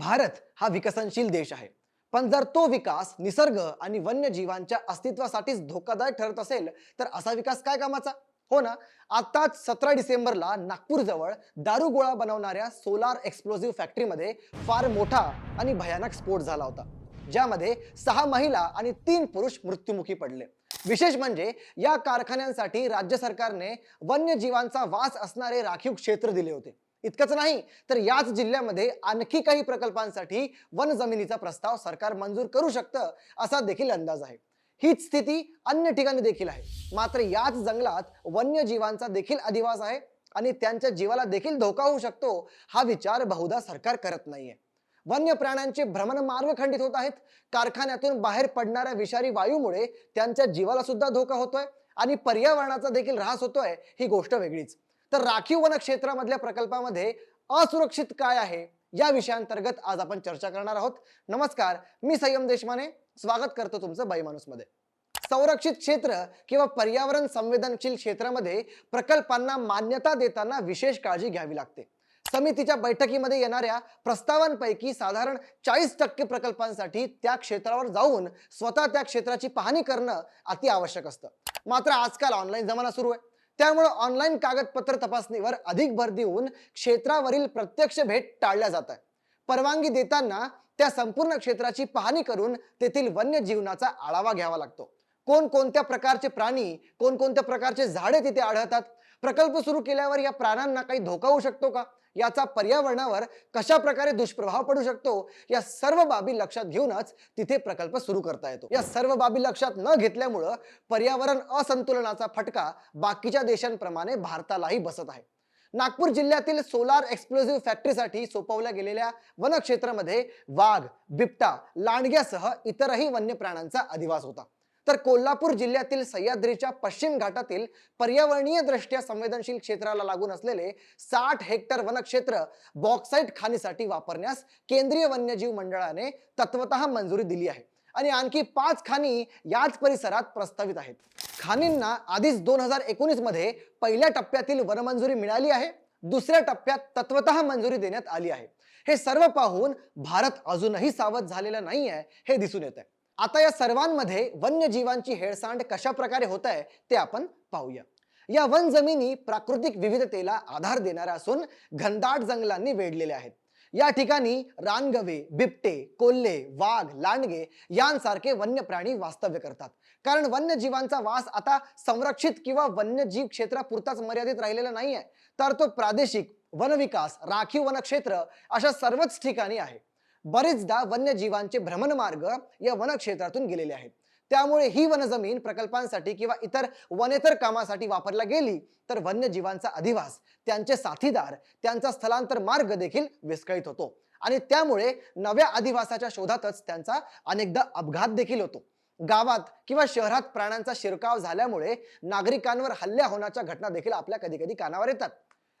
भारत हा विकसनशील देश आहे. पण जर तो विकास निसर्ग आणि वन्यजीवांच्या अस्तित्वासाठीच धोकादायक ठरत असेल तर असा विकास काय कामाचा? हो ना आताच सतरा डिसेंबरला नागपूर जवळ दारू गोळा बनवणाऱ्या सोलार एक्सप्लोजिव्ह फॅक्टरीमध्ये फार मोठा आणि भयानक स्फोट झाला होता ज्यामध्ये सहा महिला आणि तीन पुरुष मृत्युमुखी पडले. विशेष म्हणजे या कारखान्यांसाठी राज्य सरकारने वन्यजीवांचा वास असणारे राखीव क्षेत्र दिले होते. इतकंच नाही तर याच जिल्ह्यामध्ये आणखी काही प्रकल्पांसाठी वन जमिनीचा प्रस्ताव सरकार मंजूर करू शकतं असा देखील अंदाज आहे. हीच स्थिती अन्य ठिकाणी देखील आहे. मात्र याच जंगलात वन्यजीवांचा देखील अधिवास आहे आणि त्यांच्या जीवाला देखील धोका होऊ शकतो हा विचार बहुधा सरकार करत नाहीये. वन्य प्राण्यांचे भ्रमण मार्ग खंडित होत आहेत. कारखान्यातून बाहेर पडणाऱ्या विषारी वायूमुळे त्यांच्या जीवाला सुद्धा धोका होतोय आणि पर्यावरणाचा देखील ऱ्हास होतोय ही गोष्ट वेगळीच. तर राखीव वन क्षेत्रामधल्या प्रकल्पामध्ये असुरक्षित काय आहे? या विषयांतर्गत आज आपण चर्चा करणार आहोत. नमस्कार मी संयम देशमाने. स्वागत करतो तुमचं बाई मध्ये संरक्षित क्षेत्र किंवा पर्यावरण संवेदनशील क्षेत्रामध्ये प्रकल्पांना मान्यता देताना विशेष काळजी घ्यावी लागते. समितीच्या बैठकीमध्ये येणाऱ्या प्रस्तावांपैकी साधारण चाळीस टक्के प्रकल्पांसाठी त्या क्षेत्रावर जाऊन स्वतः त्या क्षेत्राची पाहणी करणं अति आवश्यक असतं. मात्र आजकाल ऑनलाईन जमाना सुरू आहे. त्यामुळे ऑनलाईन कागदपत्र तपासणीवर अधिक भर देऊन क्षेत्रावरील प्रत्यक्ष भेट टाळल्या जात आहे परवानगी देताना त्या संपूर्ण क्षेत्राची पाहणी करून तेथील वन्य जीवनाचा आढावा घ्यावा लागतो. कोणकोणत्या प्रकारचे प्राणी कोणकोणत्या प्रकारचे झाडे तिथे आढळतात? प्रकल्प सुरू केल्यावर या प्राण्यांना काही धोका होऊ शकतो का? याचा पर्यावरणावर कशा प्रकारे दुष्प्रभाव पडू शकतो या सर्व बाबी लक्षात घेऊनच तिथे प्रकल्प सुरू करता येतो. या सर्व बाबी लक्षात न घेतल्यामुळं पर्यावरण असंतुलनाचा फटका बाकीच्या देशांप्रमाणे भारतालाही बसत आहे. नागपूर जिल्ह्यातील सोलार एक्सप्लोझिव्ह फॅक्टरीसाठी सोपवल्या गेलेल्या वनक्षेत्रामध्ये वाघ बिबटा लांडग्यासह इतरही वन्य प्राण्यांचा अधिवास होता. तर कोल्हापूर जिल्ह्यातील सह्याद्रीच्या पश्चिम घाटातील पर्यावरणीय दृष्ट्या संवेदनशील क्षेत्राला लागून असलेले साठ हेक्टर वनक्षेत्र बॉक्साईट खाणीसाठी वापरण्यास केंद्रीय वन्यजीव मंडळाने तत्वत मंजुरी दिली आहे. आणि आणखी पाच खाणी याच परिसरात प्रस्तावित आहेत. खाणींना आधीच दोन हजार एकोणीसमध्ये पहिल्या टप्प्यातील वनमंजुरी मिळाली आहे. दुसऱ्या टप्प्यात तत्वत मंजुरी देण्यात आली आहे. हे सर्व पाहून भारत अजूनही सावध झालेला नाही आहे हे दिसून येत आहे आता या सर्वांमध्ये वन्यजीवांची हेळसांड कशा प्रकारे होत आहे ते आपण पाहूया. या वन जमिनी प्राकृतिक विविधतेला आधार देणाऱ्या असून घनदाट जंगलांनी वेढलेल्या आहेत. या ठिकाणी रानगवे बिबटे कोल्हे वाघ लांडगे यांसारखे वन्य प्राणी वास्तव्य करतात. कारण वन्यजीवांचा वास आता संरक्षित किंवा वन्यजीव क्षेत्रापुरताच मर्यादित राहिलेला नाही आहे तर तो प्रादेशिक वनविकास राखीव वनक्षेत्र अशा सर्वच ठिकाणी आहे. बरेचदा वन्यजीवांचे भ्रमणमार्ग या वनक्षेत्रातून गेलेले आहेत. त्यामुळे ही वनजमीन प्रकल्पांसाठी किंवा इतर वनेतर कामासाठी वापरला गेली तर वन्यजीवांचा अधिवास त्यांचे साथीदार त्यांचा स्थलांतर मार्ग देखील विस्कळीत होतो. आणि त्यामुळे नव्या अधिवासाच्या शोधातच त्यांचा अनेकदा अपघात देखील होतो. गावात किंवा शहरात प्राण्यांचा शिरकाव झाल्यामुळे नागरिकांवर हल्ल्या होण्याच्या घटना देखील आपल्या कधी कधी कानावर येतात.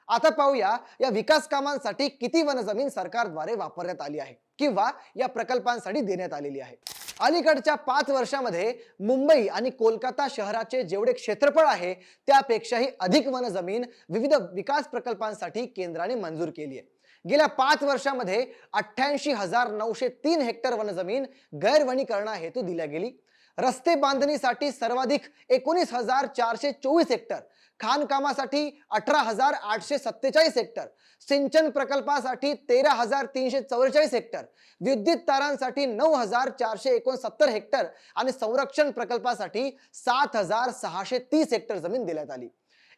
आता पाहूया या विकास कामांसाठी किती वनजमीन सरकारद्वारे वापरण्यात आली आहे. किंवा या प्रकल्पांसाठी देण्यात आलेली आहे. अलीकडच्या पाच वर्षामध्ये मुंबई आणि कोलकाता शहराचे जेवढे क्षेत्रफळ आहे त्यापेक्षाही अधिक वनजमीन विविध विकास प्रकल्पांसाठी केंद्राने मंजूर केली आहे. गेल्या पाच वर्षामध्ये अठ्ठ्याऐंशी हजार नऊशे तीन हेक्टर वनजमीन गैरवणीकरणा हेतू दिल्या गेली. रस्ते बांधणीसाठी सर्वाधिक एकोणीस हजार चारशे चोवीस हेक्टर खाणकामासाठी अठरा हजार आठशे सत्तेचाळीस हेक्टर सिंचन प्रकल्पासाठी तेरा हजार तीनशे चौवेचाळीस हेक्टर विद्युत तारांसाठी नऊ हजार चारशे एकोणसत्तर हेक्टर आणि संरक्षण प्रकल्पासाठी सात हजार सहाशे तीस हेक्टर जमीन देण्यात आली.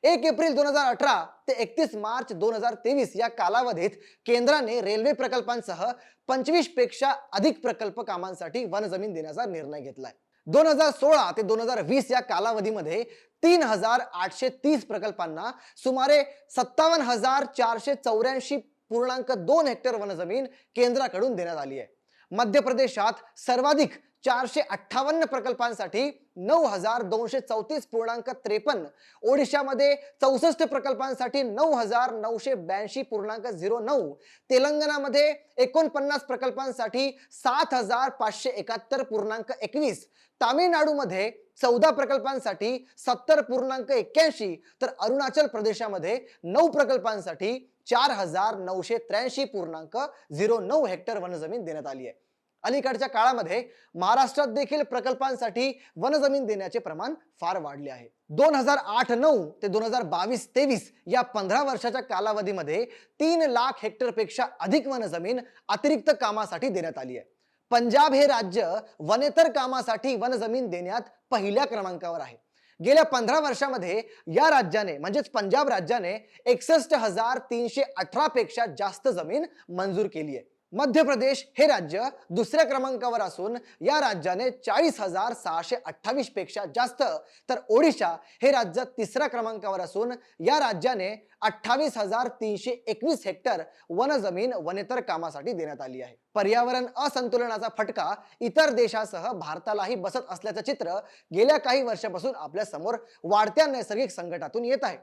एक एप्रिल दोन हजार अठरा ते एकतीस मार्च दोन हजार तेवीस या कालावधीत केंद्राने रेल्वे प्रकल्पांसह पंचवीसपेक्षा अधिक प्रकल्प कामांसाठी वन जमीन देण्याचा निर्णय घेतलाय. दोन हजार सोळा ते दोन हजार वीस या कालावधीमध्ये तीन हजार आठशे तीस प्रकल्पांना सुमारे सत्तावन्न हजार चारशे चौऱ्याऐंशी पूर्णांक दोन हेक्टर वनजमीन केंद्राकडून देण्यात आली आहे. मध्य प्रदेशात सर्वाधिक चारशे अठ्ठावन्न प्रकल्पांसाठी नऊ हजार दोनशे चौतीस पूर्णांक त्रेपन्न. ओडिशामध्ये चौसष्ट प्रकल्पांसाठी नऊ हजार नऊशे ब्याऐंशी पूर्णांक झिरो नऊ. तेलंगणामध्ये एकोणपन्नास प्रकल्पांसाठी सात हजार पाचशे एकाहत्तर पूर्णांक एकवीस. तामिळनाडूमध्ये चौदा प्रकल्पांसाठी सत्तर पूर्णांक एक्क्याऐंशी. तर अरुणाचल प्रदेशामध्ये नऊ प्रकल्पांसाठी चार हजार नऊशे त्र्याऐंशी पूर्णांक झिरो नऊ हेक्टर वनजमीन देण्यात आली आहे. अलीकडच्या काळामध्ये महाराष्ट्रात देखील प्रकल्पांसाठी वनजमीन देण्याचे प्रमाण फार वाढले आहे. दोन हजार आठ नऊ ते दोन हजार बावीस तेवीस या पंधरा वर्षाच्या कालावधीमध्ये तीन लाख हेक्टरपेक्षा अधिक वनजमीन अतिरिक्त कामासाठी देण्यात आली आहे. पंजाब हे राज्य वनेतर कामासाठी वनजमीन देण्यात पहिल्या क्रमांकावर आहे. गेल्या पंधरा वर्षामध्ये या राज्याने म्हणजेच पंजाब राज्याने एकसष्ट हजार तीनशे अठरा पेक्षा जास्त जमीन मंजूर केली आहे. मध्य प्रदेश हे राज्य दुसऱ्या क्रमांकावर असून या राज्याने चाळीस हजार सहाशे अठ्ठावीसपेक्षा जास्त. तर ओडिशा हे राज्य तिसऱ्या क्रमांकावर असून या राज्याने अठ्ठावीस हजार तीनशे एकवीस हेक्टर वनजमीन वनेतर कामासाठी देण्यात आली आहे. पर्यावरण असंतुलनाचा फटका इतर देशासह भारतालाही बसत असल्याचं चित्र गेल्या काही वर्षापासून आपल्यासमोर वाढत्या नैसर्गिक संकटातून येत आहे.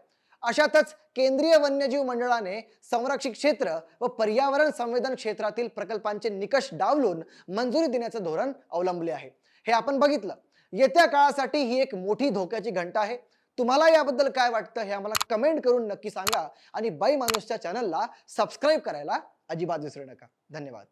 अशातच केंद्रीय वन्यजीव मंडळाने संरक्षित क्षेत्र व पर्यावरण संवेदन क्षेत्रातील प्रकल्पांचे निकष डावलून मंजुरी देण्याचं धोरण अवलंबले आहे. हे आपण बघितलं. येत्या काळासाठी ही एक मोठी धोक्याची घंटा आहे. तुम्हाला याबद्दल काय वाटतं हे आम्हाला कमेंट करून नक्की सांगा आणि बाई माणूसच्या चॅनलला सबस्क्राईब करायला अजिबात विसरू नका. धन्यवाद.